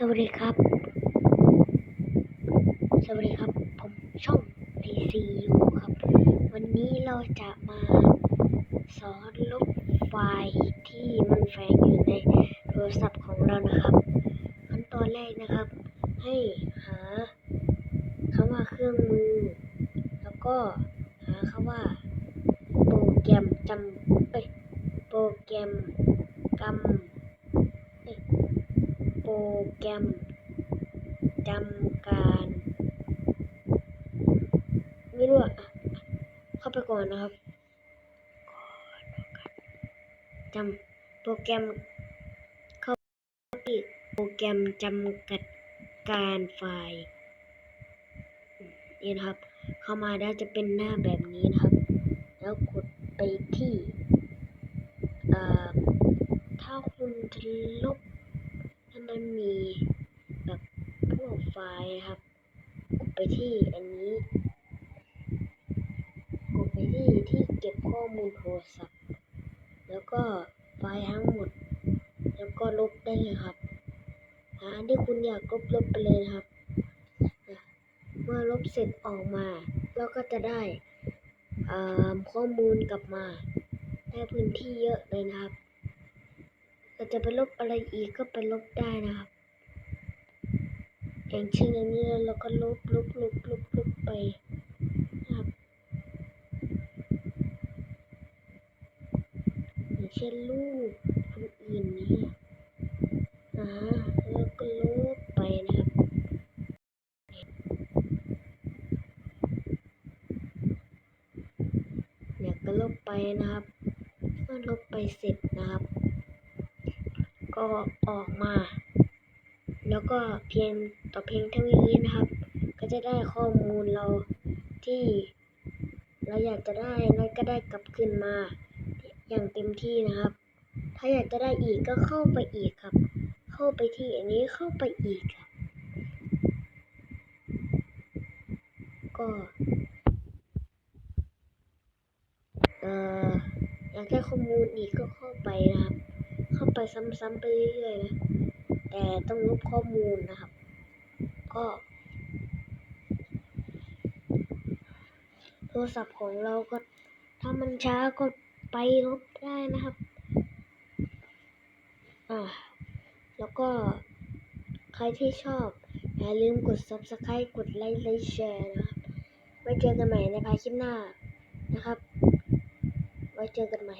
สวัสดีครับ สวัสดีครับ ผมช่อง ICU ครับ วันนี้เราจะมาสอนลบไฟล์ที่มันแฝงอยู่ในโทรศัพท์ของเรานะครับ ขั้นตอนแรกนะครับ ให้หาคำว่าเครื่องมือ แล้วก็หาคำว่า โปรแกรมจำเอ้ยโปรแกรมกำ แกรมจำการไม่รู้อะเข้าไปก่อนนะครับจำโปรแกรมเข้าที่โปรแกรมจำกัดการไฟล์นี่นะครับ เข้ามาได้จะเป็นหน้าแบบนี้นะครับ แล้วกดไปที่ เอ่อ ถ้าคุณจะลบ ถ้ามันมีแบบพวกไฟล์นะครับ กดไปที่อันนี้ กดไปที่ที่เก็บข้อมูลโทรศัพท์ แล้วก็ไฟล์ทั้งหมด แล้วก็ลบได้เลยครับ หาอันที่คุณอยากลบลบไปเลยครับ เมื่อลบเสร็จออกมา เราก็จะได้ข้อมูลกลับมา ได้พื้นที่เยอะเลยนะครับ เราจะไปลบอะไรอีกก็ไปลบได้นะครับ อย่างเช่นอันนี้เราก็ลบลบลบลบลบไปนะครับอย่างเช่นรูปคนอื่นนี้อ่าแล้วก็ลบไปนะครับเนี่ยก็ลบไปนะครับเมื่อลบไปเสร็จนะครับ ก็ออกมา แล้วก็เพียงต่อเพียงเท่านี้นะครับ ก็จะได้ข้อมูลเราที่ เราอยากจะได้แล้วก็ได้กลับคืนมา อย่างเต็มที่นะครับ ถ้าอยากจะได้อีกก็เข้าไปอีกครับ เข้าไปที่อันนี้เข้าไปอีกครับ ก็เอ่ออยากได้ข้อมูลอีกก็เข้าไปนะครับ เข้าไปซ้ำๆไปเรื่อยๆนะแต่ต้องลบข้อมูลนะครับ ก็โทรศัพท์ของเราก็ถ้ามันช้าก็ไปลบได้นะครับอ่าแล้วก็ใครที่ชอบ อย่าลืมกด subscribe กดไลค์ไลค์แชร์นะครับไว้เจอกันใหม่ในภายคลิปหน้านะครับ ไว้เจอกันใหม่